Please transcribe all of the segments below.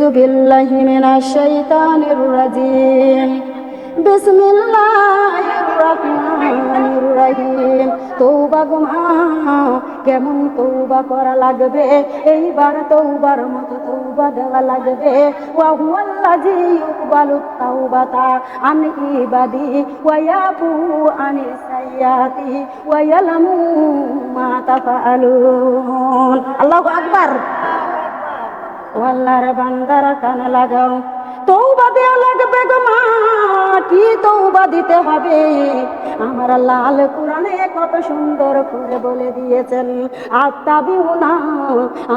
أعوذ بالله من الشيطان الرجيم بسم الله الرحمن الرحيم তৌবা গো মা কেমন তৌবা করা লাগবে এইবার তৌবার মতো তৌবা দেওয়া লাগবে ওয়া হুয়াল্লাযী ইউকবালু তাওবাতা আন ইবাদি ওয়া ইয়াফু আনিস সাইয়্যাতি ওয়া ইয়ালামু মা তাফআলুন আল্লাহু আকবার ও আল্লাহর বান্দারা কান লাগাও। তৌবা দেওয়া লাগবে গো মা, কি তৌবা দিতে হবে? আমার আল কোরআনে কত সুন্দর করে বলে দিয়েছেন আত্মাবিও না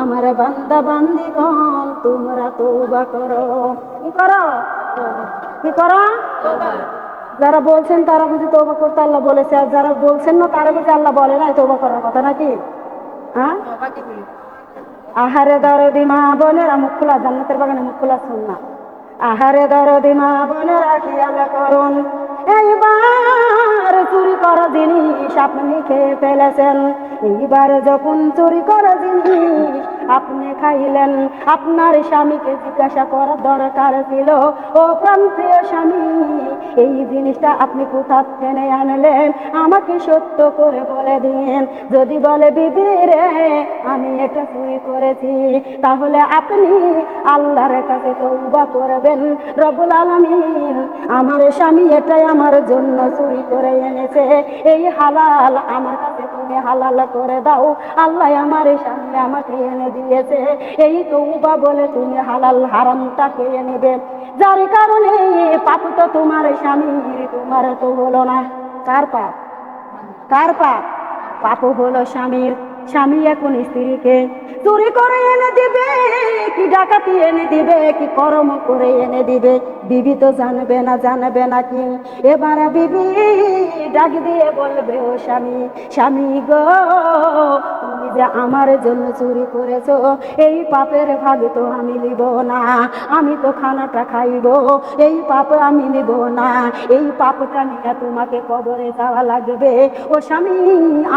আমার বান্দা বান্দিগণ, তোমরা তৌবা করো। কি করো? কি করো? যারা বলছেন তারা বুঝি তৌবা করতে আল্লাহ বলেছে, আর যারা বলছেন না তারা বুঝি আল্লাহ বলে নাই তৌবা করার কথা নাকি? হ্যাঁ? আহারে দরদি মা বোনেরা মুখ খোলা জান্নাতের বাগানে মুখ খোলা না আহারে দরদি মা বোনেরা খেয়াল করুন, এইবার চুরি করা জিনিস আপনি খেয়ে ফেলেছেন, এইবার যখন চুরি করা জিনিস আপনি খাইলেন, আপনার স্বামীকে জিজ্ঞাসা করার দরকার ছিল। ও প্রান্তীয় স্বামী, এই জিনিসটা আপনি কোথা থেকে আনলেন? আমাকে সত্য করে বলে দিন। যদি বলে, বিবি রে, আমি এটা চুরি করেছি। তাহলে আপনি আল্লাহর কাছে তৌবা করবেন। রবুল আলমিন আমার স্বামী এটাই আমার জন্য চুরি করে এনেছে। এই হালাল আমার কাছে তুমি হালাল করে দাও। আল্লাহ আমার সামনে আমাকে এনে দিয়েছে। এই তৌবা বলে তুমি হালাল হারামটা খেয়ে নেবে। যার কারণে পাপ তো তোমার স্বামী, তোমার তো হলো না। কার পাপ? কার পাপ? পাপ হলো স্বামীর। স্বামী এখন স্ত্রীকে চুরি করে এনে দিবে, কি ডাকাতি এনে দিবে, কি করম করে এনে দিবে, বিবি তো জানবে না জানবে না কি। এবার বিবি ডাক দিয়ে বলবে, ও স্বামী স্বামী গো যে আমার জন্য চুরি করেছ, এই পাপের ভাগ তো আমি নিব না, আমি তো খানাটা খাইব, এই পাপ আমি নিব না, এই পাপটা নিয়ে তোমাকে কবরে যাওয়া লাগবে। ও স্বামী,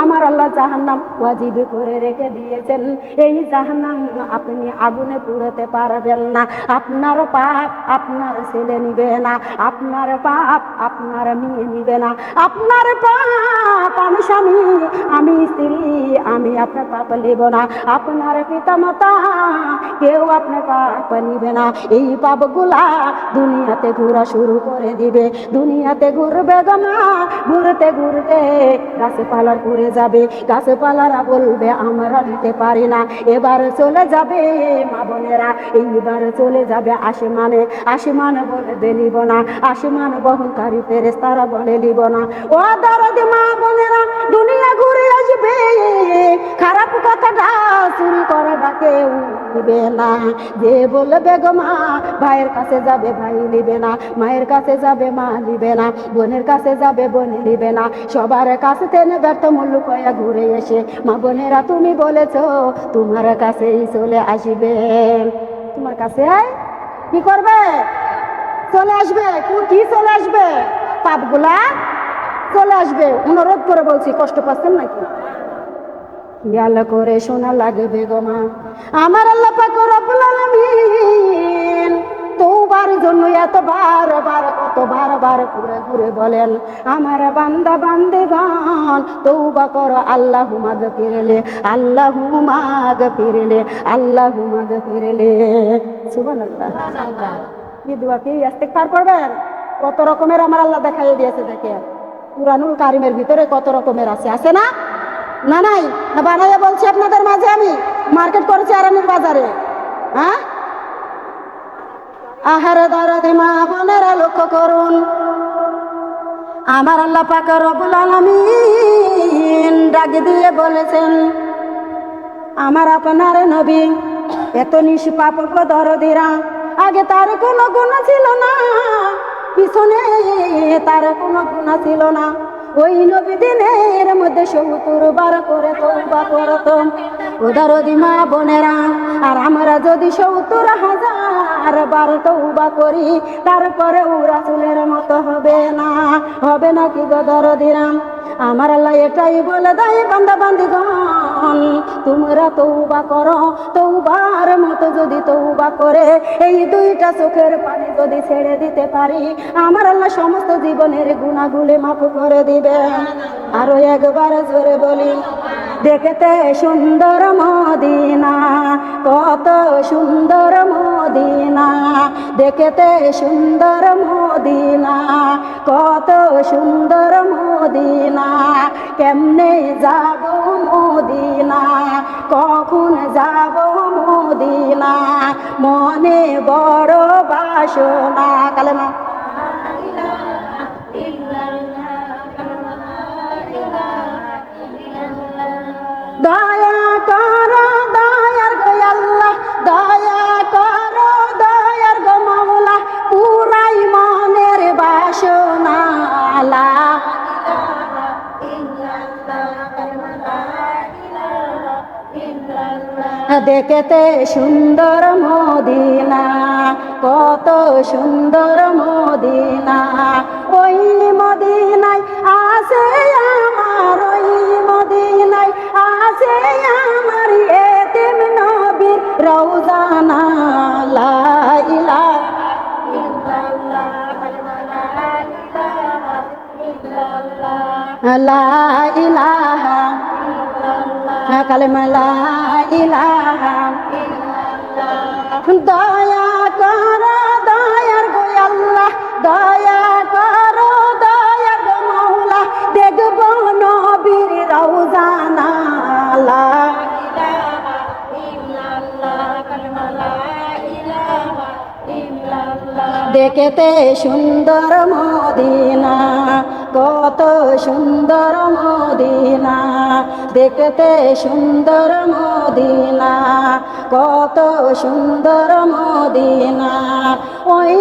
আমার আল্লাহ জাহান্নাম ওয়াজিব করে রেখে দিয়েছেন। এই জাহান্নাম আপনি আগুনে পুড়াতে পারবেন না। আপনার পাপ আপনার ছেলে নিবে না, আপনার পাপ আপনার মেয়ে নিবে না। আপনার পাপ, আমি স্বামী, আমি স্ত্রী, আমি আপনার পাপ নিব না। আপনার পিতা মাতা, কেউ আপনার পাপ নিবে না। এই পাপগুলা দুনিয়াতে ঘোরা শুরু করে দিবে। দুনিয়াতে ঘুরবে গমা ঘুরতে ঘুরতে গাছে পালার পরে যাবে। গাছে পালারা বলবে, আমরা নিতে পারি না। এবার চলে যাবে মা বোনেরা। এইবার চলে যাবে আসমানে। আসমানে বলবে, নিব না। আসমান বহনকারী ফেরেস তারা বলে, নিব না। ও দরদ মা বোনেরা, দুনিয়া ঘুরে আসবে খারাপ কথাটা চুরি করে ডাকে নিবে না। যে বলবে, গো মা, ভাইয়ের কাছে যাবে, ভাই নিবে না। মায়ের কাছে যাবে, মা নিবে না। বোনের কাছে যাবে, বোন নিবে না। সবার কাছে তেনে ব্যর্থ মূল্য কয়া ঘুরে এসে। মা বোনেরা, তুমি বলেছ, তোমার কাছেই চলে আসবে। তোমার কাছে কি করবে? চলে আসবে? কি চলে আসবে? পাপগুলা চলে আসবে। অনুরোধ করে বলছি, কষ্ট পাচ্ছেন নাকি? খেয়াল করে শোনা লাগবে গো মা। আমার আল্লাহ পাক রব্বুল আলামিন তৌবার জন্য এত বার বার কত বার বার ঘুরে ঘুরে বলেন, আমার বান্দা বান্দেগান তৌবা করো, আল্লাহ মাগ ফিরলে আল্লাহ মাগ ফিরলে আল্লাহ মাগ ফিরলে সুবহানাল্লাহ। কি দোয়া কি ইস্তেগফার করবেন? কত রকমের আমার আল্লাহ দেখাই দিয়েছে দেখে কুরআনুল কারিমের ভিতরে কত রকমের আছে আছে না? না, নাই, না, বানাইয়া বলছি আপনাদের মাঝে আমি, মার্কেট করেছি আরামের বাজারে। হ্যাঁ? আহারে দরদে মা বোনেরা লক্ষ্য করুন। আমার আল্লাহ পাক রবুল আলামিন ডাক দিয়ে বলেছেন, আমার আপনার নবী এত নিষ্পাপ দরদিরা, আগে তার কোনো গুণ ছিল না, পিছনে তার কোনো গুণ ছিল না। ওই নবী দিনের মধ্যে সত্তর বার করে তৌবা করত। উদার মা বোনেরা, আর আমরা যদি সত্তর হাজার বার তৌবা করি তারপরে ওরা চুলের মতো হবে না। হবে না কি গদর দিরাম আমার আল্লাহ এটাই বলে দেয়, বান্দা বান্দিগণ। মুসলমান তোমরা তৌবা করো। তৌবার মতো যদি তৌবা করে, এই দুইটা চোখের পানি যদি ছেড়ে দিতে পারি, আমার আল্লাহ সমস্ত জীবনের গুণাগুলি মাফ করে দিবে আরও একবার জোরে বলি। দেখতে সুন্দর মদিনা, কত সুন্দর মদিনা। দেখতে সুন্দর মদিনা, কত সুন্দর মদিনা। কেমনে যাব মদিনা, কখন যাব মদিনা? মনে বড় বাসনা, কালেমা। দেখতে সুন্দর মদিনা, কত সুন্দর মদিনা। ওই মদিনায় আছে আমার, ওই মদিনায় আছে আমার এতিম নবীর রওজানা লা ইলাহা লা ইলাহা কালেমা লা ইলাহা দয়া করো, দয়ার গো আল্লাহ, দয়া করো, দয়ার গো মাওলা, দেখব নবীর রওজানা লা দেখতে সুন্দর মদিনা, কত সুন্দর মদিনা, দেখতে সুন্দর মদিনা। কত সুন্দর মদিনা। ওই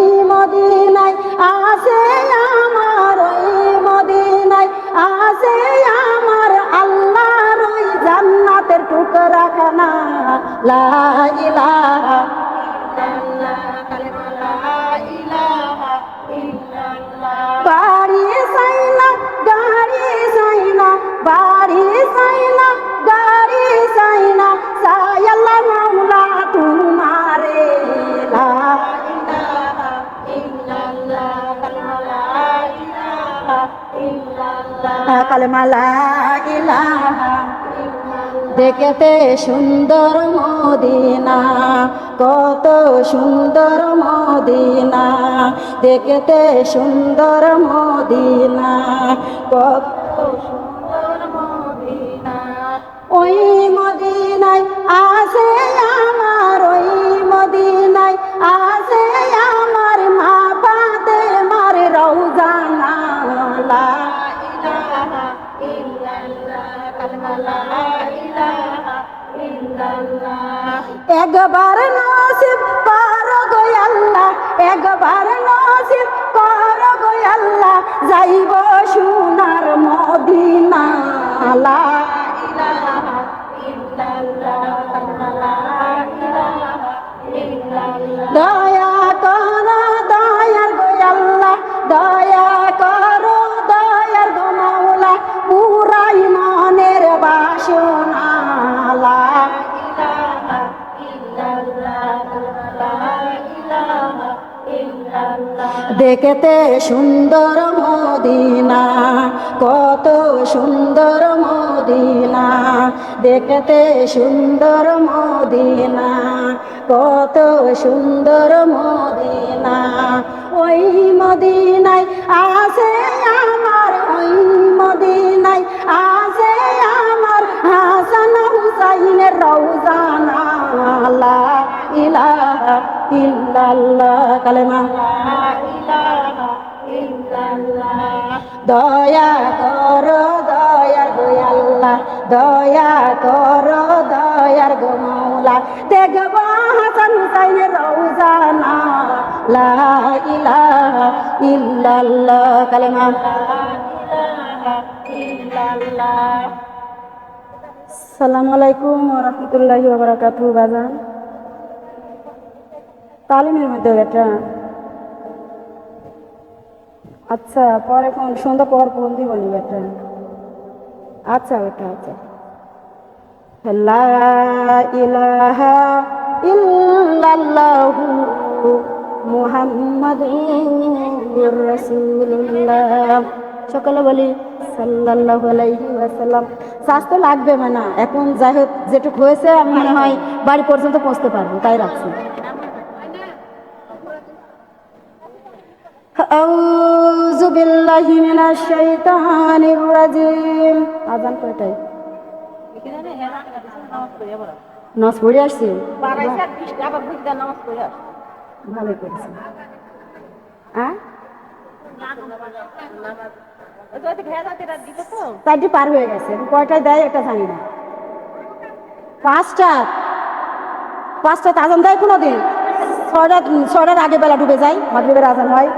কালেমা দেখতে সুন্দর মদিনা কত সুন্দর মদিনা। দেখতে সুন্দর মদিনা কত একবার নসিব কর গো আল্লাহ একবার নসিব কর গো আল্লাহ যাইব সোনার মদিনা লা দেখতে সুন্দর মদিনা, কত সুন্দর মদিনা। দেখতে সুন্দর মদিনা, কত সুন্দর মদিনা। ওই মদিনায় আছে আমার, ওই মদিনায় আছে আমার হাসান হুসাইনের রওজানা লা ইলাহা ইল্লাল্লাহ, কালেমা। দয়া কর দয়ার গো আল্লাহ, দয়া কর, দয়ার গো মাওলা। দেখব হাসান হুসাইনের রওজানা লা ইলাহা ইল্লাল্লাহ, কালেমা। সালামু আলাইকুম বারাকাতু বাজান। তালিমের মধ্যে এটা আচ্ছা পরে কোন, সন্ধ্যা পর ফোন দিব নি বেটা? আচ্ছা বেটা আচ্ছা। লা ইলাহা ইল্লাল্লাহু মুহাম্মাদুর রাসূলুল্লাহ। সকলে বলি, সাল্লাল্লাহু আলাইহি ওয়াসাল্লাম। স্বাস্থ্য লাগবে মানে এখন যাই হোক, যেটুকু হয়েছে, মনে হয় বাড়ি পর্যন্ত পৌঁছতে পারব, তাই রাখছি। বিল্লাহি মিনাশ শাইতানির রাজিম আজান কয়টায়? নামাজ চারটি পার হয়ে গেছে। কয়টায় দেয় এটা জানি না। পাঁচটা? তো আজান দেয় কোনোদিন। ছয়টার আগে বেলা ডুবে যায় মাগরিবের আজান হয়।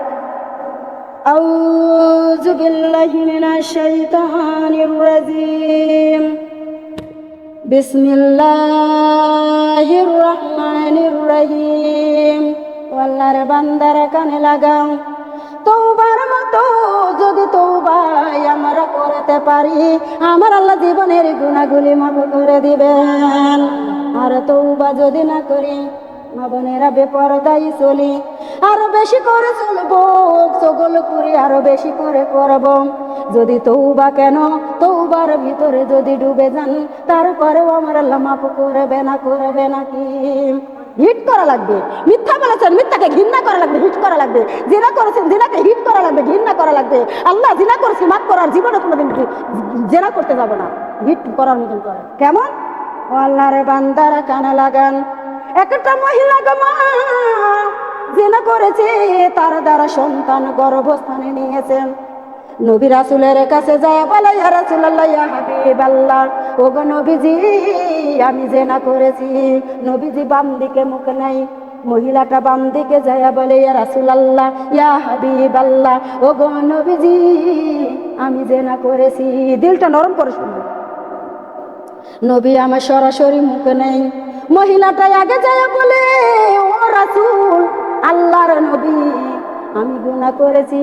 أعوذ بالله من الشيطان الرجيم بسم الله الرحمن الرحيم আল্লাহর বান্দার কানে লাগাও তৌবার মতো যদি তৌবাই আমরা করতে পারি আমার আল্লাহ জীবনের গুণাগুলি মাফ করে দিবেন আর তৌবা যদি না করি মা বোনেরা বেপরদাই চলি আরও বেশি করে চলবো চগল করে আরও বেশি করে করব। যদি তৌবা কেন তৌবার ভিতরে যদি ডুবে যান, তারপরেও আমার আল্লাহ মাফ করবে না, করবে নাকি হিট করা লাগবে। মিথ্যা বলেছেন, মিথ্যাকে ঘৃণা করা লাগবে, হিট করা লাগবে। জিনা করেছেন, জিনাকে হিট করা লাগবে, ঘৃণা করা লাগবে। আল্লাহ জিনা করেছি, মাফ করার জীবনে কোনোদিন জেনা করতে যাব না। হিট করার মতন করে। কেমন? আল্লাহর বান্দার কানে লাগান। একটা মহিলা গমা জেনা করেছে, তার দ্বারা সন্তান গর্ভস্থানে নিয়েছেন। নবী রাসুলের কাছে যায়, বলে হাবিবাল্লাহ, ওগো নবীজি, আমি জেনা করেছি। নবীজি বাম দিকে মুখ নাই, মহিলাটা বাম দিকে যায়, বলে, ইয়া রাসূলুল্লাহ, ইয়া হাবিবাল্লাহ, ওগো নবীজি, আমি জেনা করেছি। দিলটা নরম করে শুনবে নবী আমার সরাসরি মুখ নেই। মহিলাটা আগে যায়, বলে, ও রাসূল আল্লাহর নবী, আমি গুণা করেছি,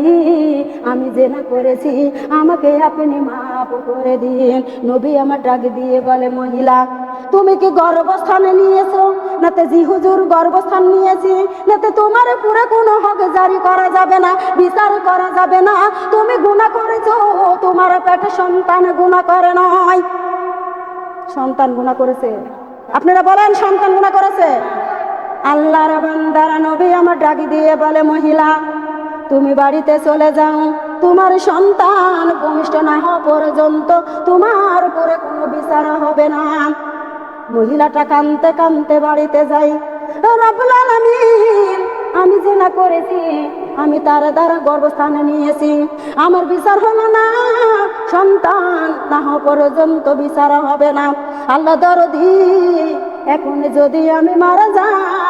আমি জেনা করেছি, আমাকে আপনি মাফ করে দিন। নবী আমার ডাক দিয়ে বলে, মহিলা, তুমি কি গর্ভস্থানে নিয়েছো? নাতে জি হুজুর গর্ভস্থান নিয়েছি নাতে তোমার পুরো কোনো হক জারি করা যাবে না, বিচার করা যাবে না। তুমি গুণা করেছ, তোমার পেটে সন্তান গুণা করে নয়। সন্তান গুণা করেছে। আপনারা বলেন সন্তান গুণা করেছে? আল্লাহর বান্দারা নবী আমার ডাকি দিয়ে বলে, মহিলা, তুমি বাড়িতে চলে যাও। তোমার সন্তান ভূমিষ্ঠ না হওয়া পর্যন্ত তোমার উপরে কোনো বিচার হবে না। মহিলাটা কানতে কানতে বাড়িতে যাই। রব্বুল আলামিন, আমি জেনা করেছি, আমি তার দ্বারা গর্ভস্থানে নিয়েছি। আমার বিচার হলো না, সন্তান না হওয়া পর্যন্ত বিচার হবে না। আল্লাহ দরদি, এখন যদি আমি মারা যাই আমি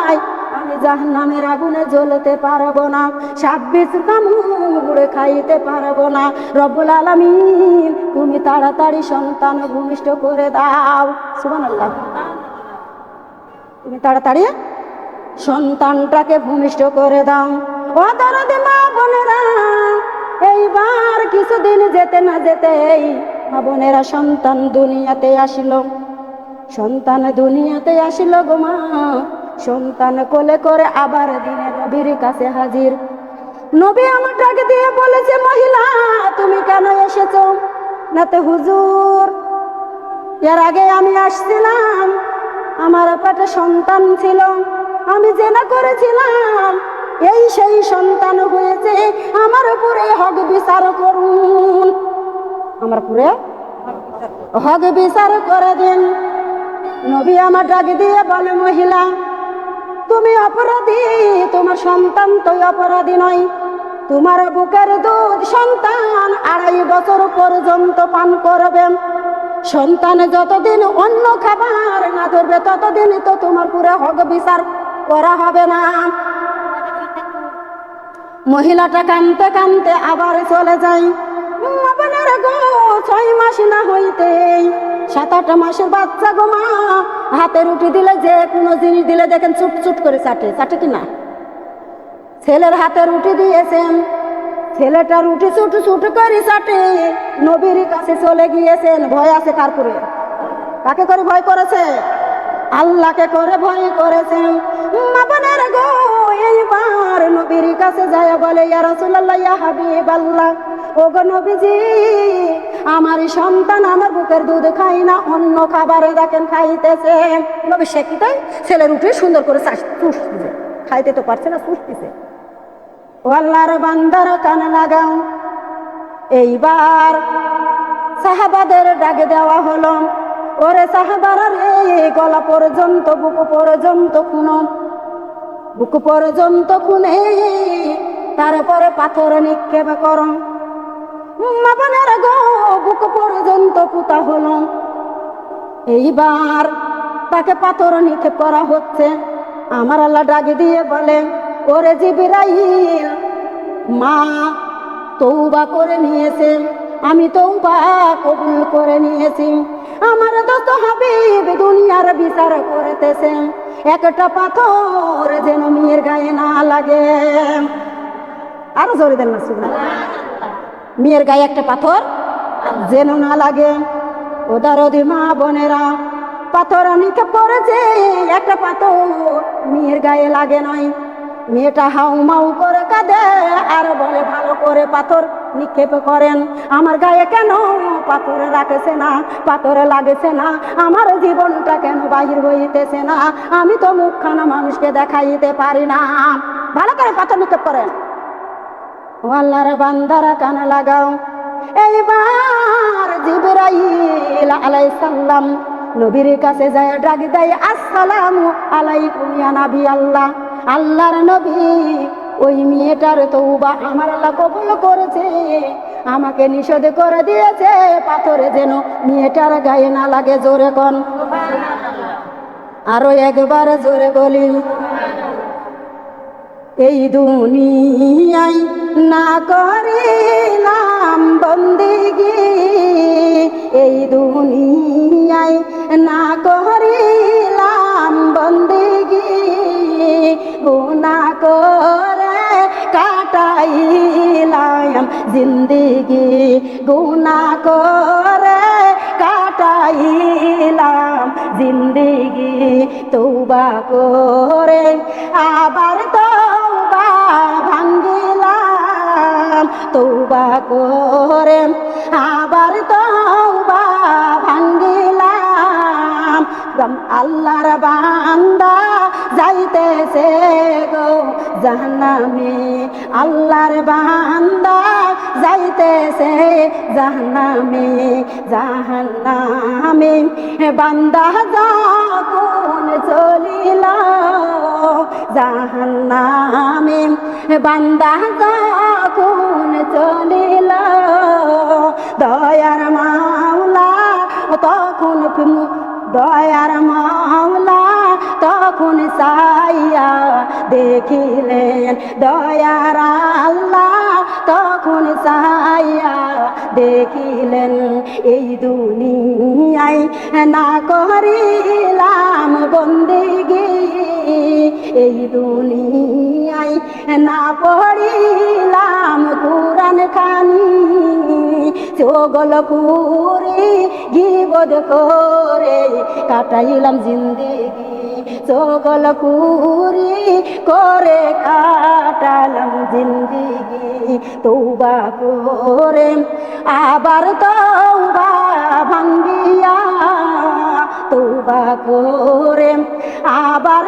জাহান্নামের আগুনে জ্বলতে পারব না। ছাব্বিশ কামড়ে খাইতে পারব না। রব্বুল আলামিন, তুমি তাড়াতাড়ি সন্তান ভূমিষ্ঠ করে দাও। সুবহানাল্লাহ। তুমি তাড়াতাড়ি সন্তানটাকে ভূমিষ্ঠ করে দাও। ও দরদে মা বোনেরা, এইবার কিছুদিন যেতে না যেতেই মা বোনেরা সন্তান দুনিয়াতে আসিল। সন্তান দুনিয়াতে আসিল গো মা। সন্তান কোলে করে আবার দিনে নবীর কাছে হাজির। নবী আমার ডাক দিয়ে বলেছে, মহিলা, তুমি কেন এসেছ? তো হুজুর, এর আগে আমি আসছিলাম, আমার পেটে সন্তান ছিল, আমি জেনা করেছিলাম, এই সেই সন্তান হয়েছে, আমার উপরে হক বিচার করুন। আমার উপরে হক বিচার করে দিন। নবী আমার ডাক দিয়ে বলে, মহিলা তুমি অপরাধী, তোমার সন্তান তো অপরাধী নয়। তোমার বুকের দুধ সন্তান আড়াই বছর পর্যন্ত পান করবেন সন্তান যতদিন অন্য খাবার না ধরবে, ততদিন তো তোমার পুরো হক বিচার করা হবে না। মহিলাটা কানতে কানতে আবার চলে যায়। আপনার গো, ছয় মাস না হইতেই, সাত আট মাসের বাচ্চা গো মা, হাতে রুটি দিলে যে কোনো জিনিস দিলে দেখেন চুট চুট করে চাটে চাটে কি না? ছেলের হাতে রুটি দিয়েছেন, ছেলেটা রুটি ছুটু ছুটু করে চাটে, নবীর কাছে চলে গিয়েছেন, ভয় আছে তারপরে কাকে করে ভয় করেছে? আল্লাহকে করে ভয় করেছে। মা বোনের গো, এইবার নবীর কাছে যায় বলে, ইয়া রাসূলুল্লাহ, ইয়া হাবিবাল্লাহ। ও গো নবীজি, আমার সন্তান আমার বুকের দুধ খাই না, অন্য খাবারে দেখেন খাইতেছে। নবী সে কি তাই? ছেলের উঠে সুন্দর করে চাষ- খাইতে তো পারছে না চুষতেছে ও আল্লাহর বান্দার কান লাগাও। এইবার সাহাবাদের ডাকে দেওয়া হলো। ওরে সাহাবারা রে, গলা পর্যন্ত, বুকু পর্যন্ত খুনো। বুকু পর্যন্ত খুনে, তারপরে পাথর নিক্ষেপ করো। মাপনের গো, বুকু পর্যন্ত পুতা হলো। এইবার তাকে পাথর নিক্ষেপ করা হচ্ছে। আমার আল্লাহ ডাকে দিয়ে বলে, ওরে জিবিরাইল, মা তৌবা করে নিয়েছে। আমি তৌবা কবুল করে নিয়েছি। আমার দোস্ত হাবিব দুনিয়ার বিচার করতেছে। একটা পাথর যেন মেয়ের গায়ে না লাগে। আরও জোরে দেন না মেয়ের গায়ে একটা পাথর? যেন না লাগে। ওদারদি মা বোনেরা, পাথর নিতে পড়েছে একটা পাথর মেয়ের গায়ে লাগে নয় মেয়েটা হাউ মাউ করে কাঁদে, আর বলে ভালো করে পাথর নিক্ষেপ করেন। আমার গায়ে কেন পাথরে রাখেছে না, পাথরে লাগেছে না? আমার জীবনটা কেন বাহির হইতেছে না? আমি তো মুখখানা মানুষকে দেখাইতে পারি না। ভালো করে পাথর নিক্ষেপ করেন। ও আল্লাহর বান্দারা কান লাগাও। এইবার জিবরাইল আলাইহিস সালাম নবীর কাছে যায়, ডাক দেয়, আসসালামু আলাইকুম ইয়া নবী আল্লাহ। আল্লাহর নবী, ওই মেয়েটার তৌবা আমার আল্লাহ কবুল করেছে। আমাকে নিষেধ করে দিয়েছে, পাথরে যেন মেয়েটার গায়ে না লাগে জোরে কন। আরও একবার জোরে বলি এই দুনিয়াই না করিলাম বন্দিগি এই দুনিয়াই না করিলাম বন্দিগি গুনা করে কাটাইলাম জিন্দিগি। গুনা করে কাটাইলাম জিন্দিগি। তৌবা করে আবার তৌবা তৌবা করে আবার তৌবা ভাঙ্গিলাম। আল্লাহর বান্দা যাইতেছে গো জাহান্নামে। আল্লাহর বান্দা যাইতেছে জাহান্নামে। জাহান্নামে। বান্দা যখন চলিল জাহান্নামে। বান্দা যখন চলিল, দয়ার মাওলা, তখন দয়ার মাওলা, তখন সাইয়া দেখিলেন। দয়ার আল্লাহ, তখন সাইয়া দেখিলেন। এই দুনিয়ায় না করিলাম বন্দিগি। এই দুনিয়ায় না পড়িলাম কুরান খানি। চোগল পুরি গিবদ করে কাটাইলাম জিন্দিগি। চোগল পুরি করে কাটালাম জিন্দিগি। তৌবা করে আবার তৌবা ভাঙ্গিয়া। তৌবা করে আবার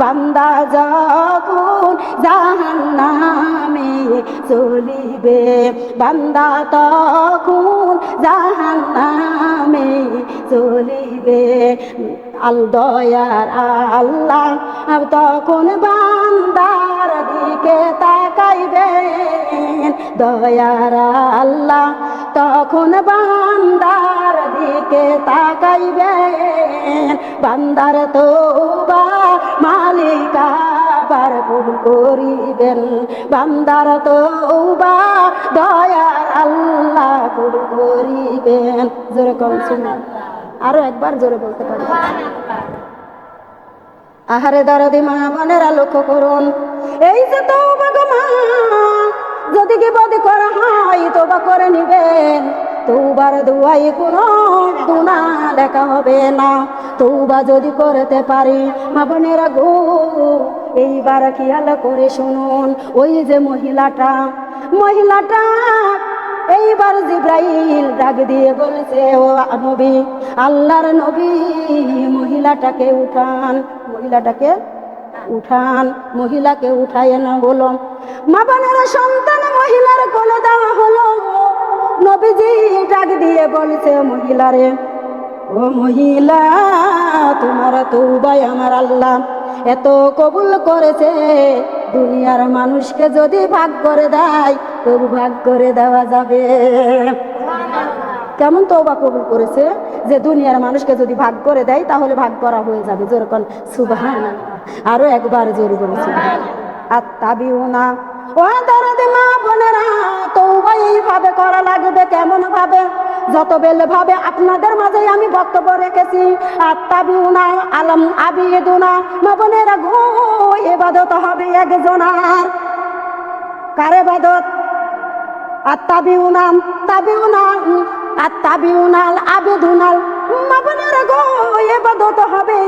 বান্দা যখন জাহান্নামে চলিবে, বান্দা তখন জাহান্নামে চলিবে। আল দয়ার আল্লাহ তখন বান্দার দিকে তাকাইবে। দয়ার আল্লাহ তখন বান্দার দিকে তাকাইবে? বান্দার তোবা মালিকা বার কবুল করিবেন। বান্দার তোবা দয়ার আল্লাহ কবুল করিবেন। জোরে কম শুনুন। আরও একবার জোরে বলতে পারি আহারে দরদি মা মনেরা লক্ষ্য করুন। এই যে তৌবা গো মা যদি কি বদি করা হয় তোবা করে নিবেন। তৌবার দুয়াই কোনো গুণা লেখা হবে না। তৌবা যদি করতে পারি, মা বোনেরা গো, এইবার খেয়াল করে শুনুন, ওই যে মহিলাটা মহিলাটা এইবার জিব্রাইল ডাক দিয়ে বলছে, ও নবী, আল্লাহর নবী, মহিলাটাকে উঠান মহিলাটাকে উঠান, মহিলাকে উঠায় না বলো। মা বোনের সন্তান মহিলার কোলে দেওয়া হলো। নবীজি ডাক দিয়ে বলছে মহিলারে ও মহিলা, তোমার তৌবাই আমার আল্লাহ। এত কবুল করেছে, দুনিয়ার মানুষকে যদি ভাগ করে দেয়, তবু ভাগ করে দেওয়া যাবে। কেমন তৌবা কবুল করেছে যে দুনিয়ার মানুষকে যদি ভাগ করে দেয়, তাহলে ভাগ করা হয়ে যাবে। যেরকম সুবহান আরও একবার জোর বলেছে আর তাবিও না ও এইভাবে করা লাগবে কেমন যত বেলে ভাবে আপনাদের মাঝে আমি বক্তব্য রেখেছি আর তাবিউনা আলম আবিদুনা। মা বোনেরা গো, এবাদত হবে একজনার কার এবাদত? তাবিউনাম আর তাবিউনাল আবেদুনাল মা বোনেরা গো, এবাদত হবে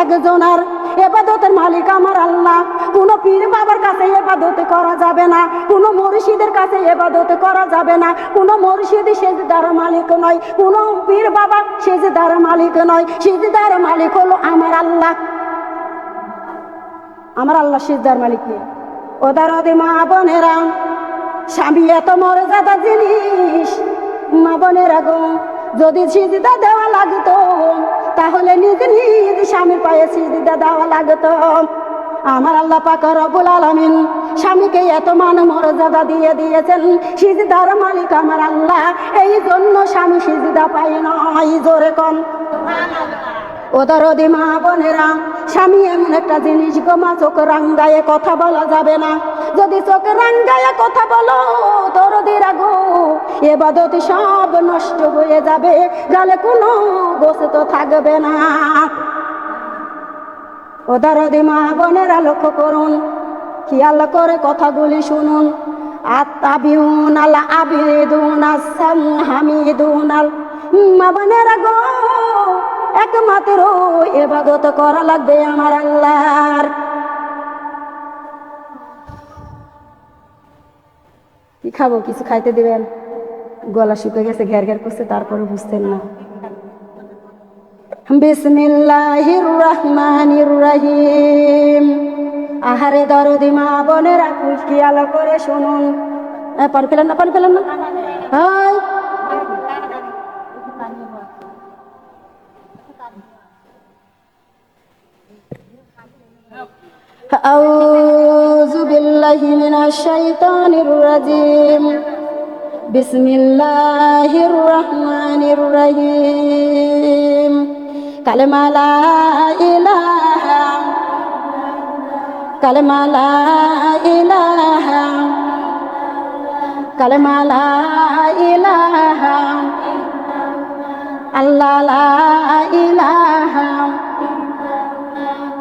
একজনার। এবাদতের মালিক আমার আল্লাহ। কোন পীর বাবার কাছে এবাদত করা যাবে না, কোন মুর্শিদের কাছে এবাদত করা যাবে না, কোন মুর্শিদ সেজদার মালিক নয়, কোন পীর বাবা সেজদার মালিক নয়, সেজদার মালিক হলো আমার আল্লাহ। আমার আল্লাহ সেজদার মালিক কে? ওদারদে মা বোনেরা, স্বামী এত মর্যাদা জিনিস, মা বোনেরা গো, যদি সিজদা দেওয়া লাগতো, তাহলে নিজ নিজ স্বামীর পায়ে সিজদা দেওয়া লাগতো। আমার আল্লাহ পাক রব্বুল আলামিন স্বামীকে এত মান মর্যাদা দিয়ে দিয়েছেন, সিজদার মালিক আমার আল্লাহ, এই জন্য স্বামী সিজদা পাই নয় জোরে কম। ওদারদি মা বোনেরা, স্বামী এমন একটা জিনিস গো মা, চোখ রাঙ্গায়ে কথা বলা যাবে না। যদি চোখ রাঙ্গায়ে কথা বলো, দরদিরা গো এবাদত সব নষ্ট হয়ে যাবে, গালে কোনো গোসে তো থাকবে না। ওদারদি মা বোনেরা লক্ষ্য করুন, খেয়াল করে কথাগুলি শুনুন। আত্মাবিউন আল আবিদুন আসাম হামিদুন আল। মা বোনেরা গো, একমাত্র এবাদত করা লাগবে আমার আল্লাহর। কি খাব, কিছু খাইতে দিবেন? গলা শুকে গেছে, ঘের ঘের করছে তারপরে বুঝতেন না। বিসমিল্লাহির রহমানির রহিম আহারে দরদি মা বোনেরা খুব খেয়াল করে শুনুন এ, পানি পেলেন না পানি পেলেন না হাই أعوذ بالله من الشيطان الرجيم بسم الله الرحمن الرحيم কালেমালা ইলাহা কলেমালা ইলাহা কলেমালা ইলাহা আল্লাহ ইলাহা।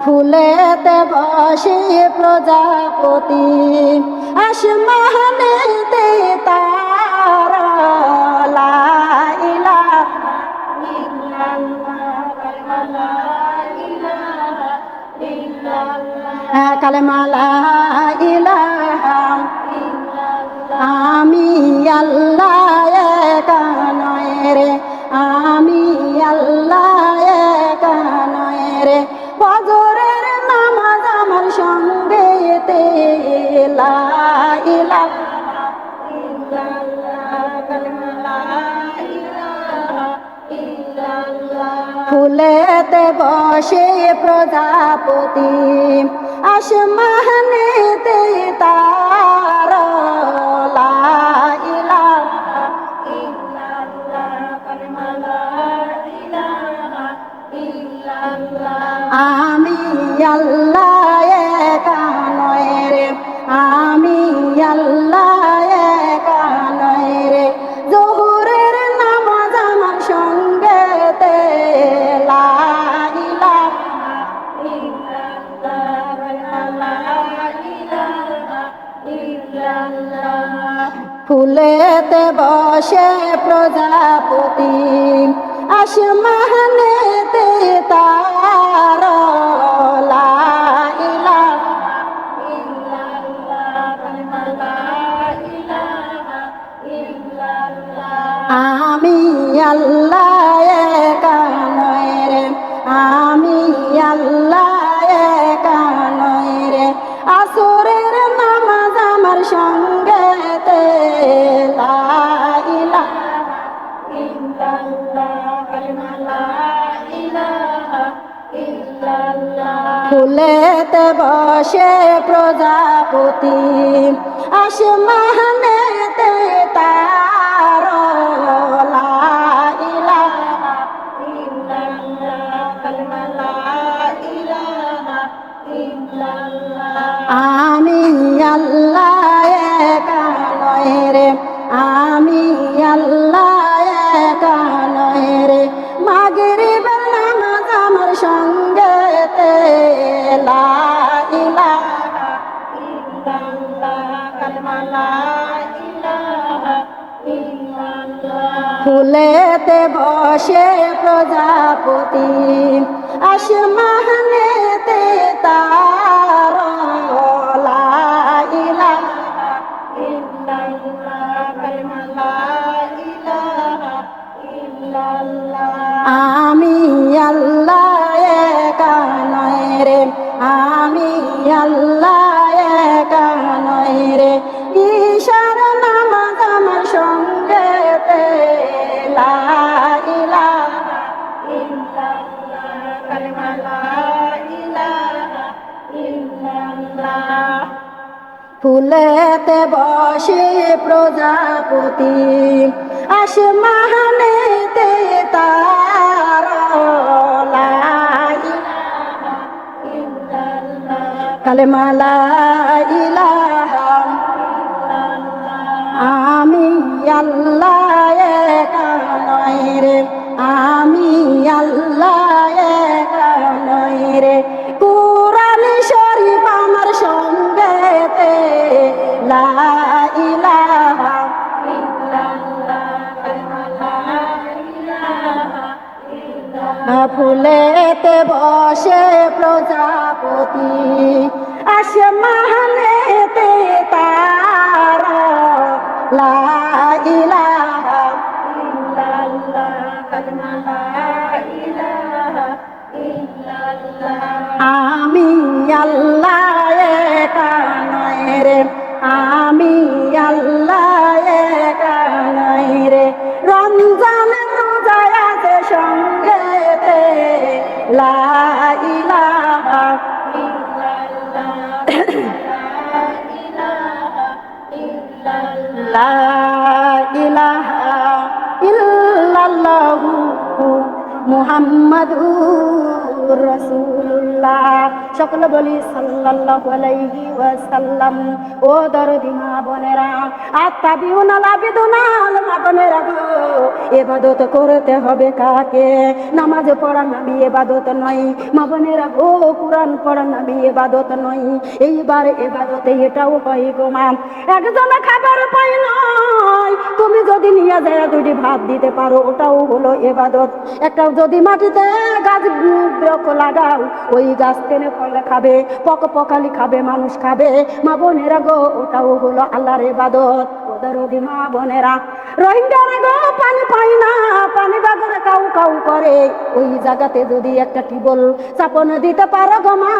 ফুলেতে বসে প্রজাপতি আসমানেতে তারা ইল্লাল্লাহ কালেমা লা ইলাহা আমি আল্লাহ একা রে আমি আল্লাহ একা রে ফজরের নামাজ আমার সঙ্গে লা ইলাহা ইল্লাল্লাহ কালেমা লা ইলাহা ইল্লাল্লাহ ফুলেতে বসে প্রজাপতি। আসমানেতে তার লা ইলাহা ইল্লাল্লাহ। কালেমা লা আমি আল্লাহ প্রজাপতি প্রজাপতি। আসমানেতে তার আমি আল্লাহ একা রে। ফুলেতে বসে প্রজাপতি। আসমানেতে তার ফুলেতে বসে প্রজাপতি, আসমানেতে তার লা ইলাহা ইল্লাল্লাহ কালেমা লা ইলাহা আমি আল্লাহ রে, আমি আল্লাহ ফুলেতে বসে প্রজাপতি তার লা ইলাহা ইল্লাল্লাহ আমি আল্লাহ রে আমি মুহাম্মাদুর রাসূলুল্লাহ। সকলে বলি সাল্লাল্লাহু আলাইহি ওয়াসাল্লাম। ও দরদি মা বোনেরা আত্তাবিউনা লাবিদুনা মা বোনেরা গো ইবাদত করতে হবে কাকে? নামাজ পড়া নামে ইবাদত নয়, মা বোনেরা গো, কুরআন পড়া নামে ইবাদত নয়। এইবার ইবাদতে এটাও হয় গো মা। একজন খাবার পাই নয় তুমি যদি নিয়ে যায় দুটি ভাত দিতে পারো, ওটাও হলো এবাদত। একটা যদি মাটিতে গাছ, বৃক্ষ লাগাও, ওই গাছ টেনে ফলে খাবে পক পকালি খাবে, মানুষ খাবে। মা বোনেরা গো, ওটাও হলো আল্লাহর এবাদত। ওদের মা বোনেরা। রোহিঙ্গারা গো, পানি পাই না। পানি বাগরে কাউ কাউ করে। ওই জায়গাতে যদি একটা টিবল চাপন দিতে পারো গো মা,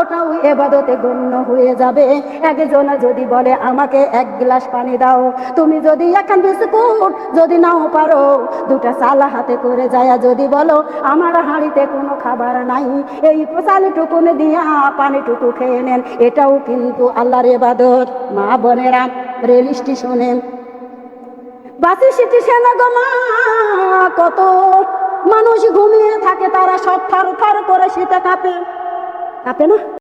ওটাও এবাদতে গণ্য হয়ে যাবে। একজন যদি বলে, আমাকে এক গ্লাস পানি দাও, তুমি যদি এখন বিস্কুট যদি নাও পারো। দুটা চাল হাতে করে যায়, যদি বলো, আমার হাঁড়িতে কোনো খাবার নাই, এই চালটুকুন দিয়া পানিটুকু খেয়ে নেন। এটাও কিন্তু আল্লাহর এবাদত। মা বোনেরা, রেল স্টেশনে বাসি কত মানুষ ঘুমিয়ে থাকে তারা সব থার থার করে শীতে কাঁপে। কাঁপে না?